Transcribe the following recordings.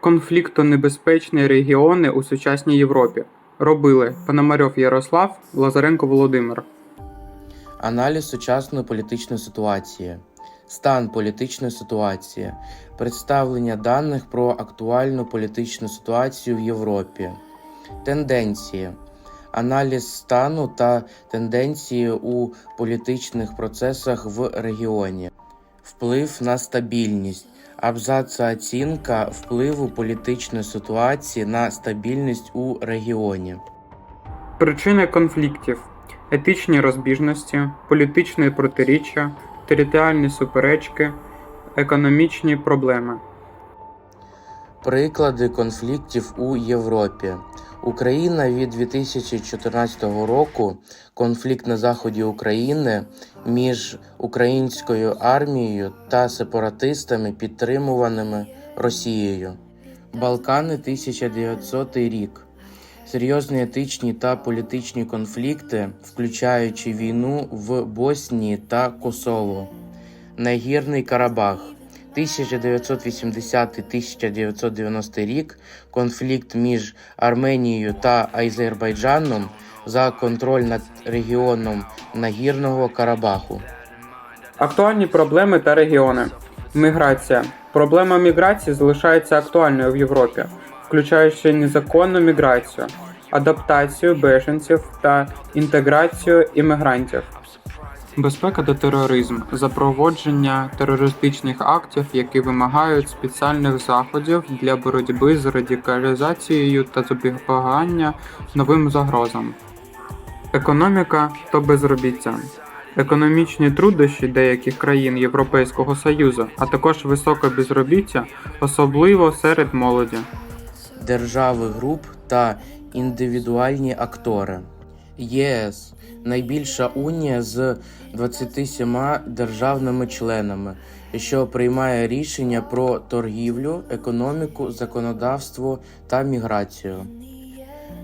Конфліктонебезпечні регіони у сучасній Європі. Робили Пономарьов Ярослав, Лазаренко Володимир. Аналіз сучасної політичної ситуації, стан політичної ситуації, представлення даних про актуальну політичну ситуацію в Європі, тенденції, аналіз стану та тенденції у політичних процесах в регіоні, вплив на стабільність, абзац оцінка впливу політичної ситуації на стабільність у регіоні. Причини конфліктів: етичні розбіжності, політичні протиріччя, територіальні суперечки, економічні проблеми. Приклади конфліктів у Європі. Україна від 2014 року конфлікт на заході України між українською армією та сепаратистами, підтримуваними Росією. Балкани 1900 рік. Серйозні етичні та політичні конфлікти, включаючи війну в Боснії та Косово. Нагірний Карабах 1980-1990 рік конфлікт між Арменією та Азербайджаном за контроль над регіоном Нагірного Карабаху. Актуальні проблеми та регіони. Міграція. Проблема міграції залишається актуальною в Європі, включаючи незаконну міграцію, адаптацію беженців та інтеграцію іммігрантів. Безпека та тероризм запроводження терористичних актів, які вимагають спеціальних заходів для боротьби з радикалізацією та запобігання новим загрозам. Економіка та безробіття. Економічні труднощі деяких країн Європейського Союзу, а також високе безробіття, особливо серед молоді. держави груп та індивідуальні актори. ЄС найбільша унія з 27 державними членами, що приймає рішення про торгівлю, економіку, законодавство та міграцію.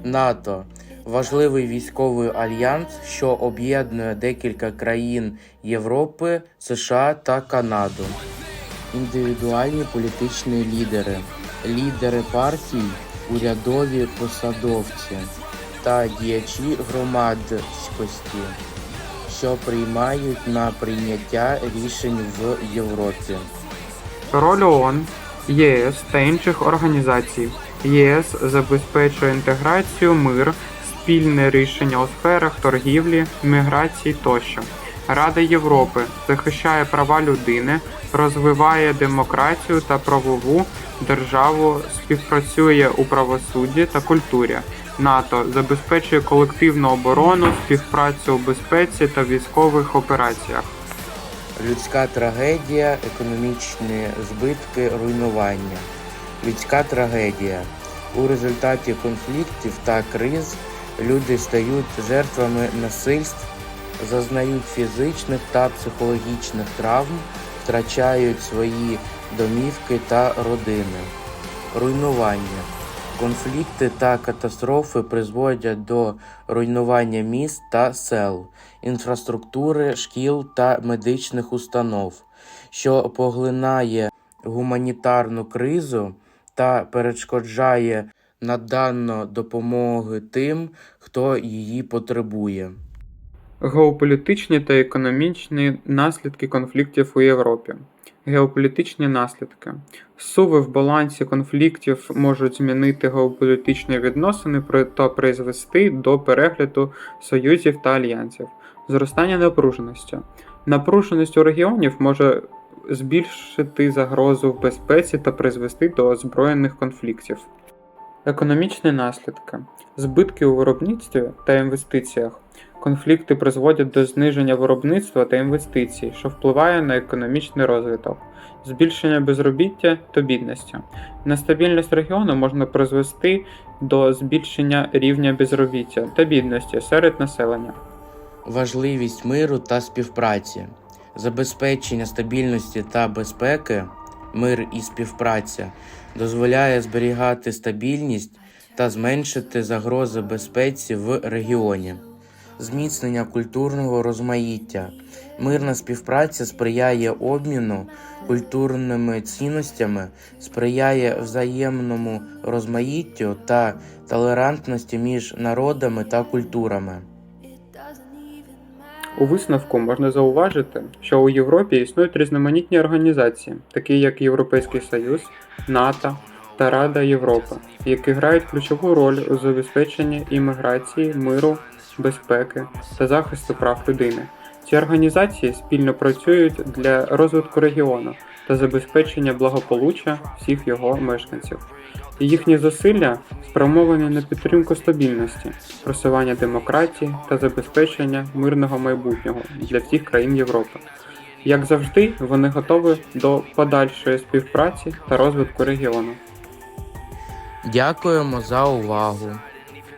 НАТО важливий військовий альянс, що об'єднує декілька країн Європи, США та Канаду. Індивідуальні політичні лідери, лідери партій, урядові посадовці та діячі громадськості, що приймають на прийняття рішень в Європі. Роль ООН, ЄС та інших організацій. ЄС забезпечує інтеграцію, мир, спільне рішення у сферах торгівлі, міграції тощо. Рада Європи захищає права людини, розвиває демократію та правову державу, співпрацює у правосудді та культурі. НАТО забезпечує колективну оборону, співпрацю у безпеці та військових операціях. Людська трагедія, економічні збитки, руйнування. Людська трагедія. У результаті конфліктів та криз люди стають жертвами насильств, зазнають фізичних та психологічних травм, втрачають свої домівки та родини. Руйнування. Конфлікти та катастрофи призводять до руйнування міст та сел, інфраструктури, шкіл та медичних установ, що поглинає гуманітарну кризу та перешкоджає наданно допомоги тим, хто її потребує. Геополітичні та економічні наслідки конфліктів у Європі. Геополітичні наслідки. Суви в балансі конфліктів можуть змінити геополітичні відносини та призвести до перегляду союзів та альянсів. Зростання напруженості. Напруженість у регіонів може збільшити загрозу в безпеці та призвести до озброєних конфліктів. Економічні наслідки. Збитки у виробництві та інвестиціях. Конфлікти призводять до зниження виробництва та інвестицій, що впливає на економічний розвиток, збільшення безробіття та бідності. Нестабільність регіону можна призвести до збільшення рівня безробіття та бідності серед населення. Важливість миру та співпраці, забезпечення стабільності та безпеки, мир і співпраця дозволяє зберігати стабільність та зменшити загрози безпеці в регіоні. Зміцнення культурного розмаїття. Мирна співпраця сприяє обміну культурними цінностями, сприяє взаємному розмаїттю та толерантності між народами та культурами. У висновку можна зауважити, що у Європі існують різноманітні організації, такі як Європейський Союз, НАТО та Рада Європи, які грають ключову роль у забезпеченні імміграції, миру, безпеки та захисту прав людини. Ці організації спільно працюють для розвитку регіону та забезпечення благополуччя всіх його мешканців. Їхні зусилля спрямовані на підтримку стабільності, просування демократії та забезпечення мирного майбутнього для всіх країн Європи. Як завжди, вони готові до подальшої співпраці та розвитку регіону. Дякуємо за увагу!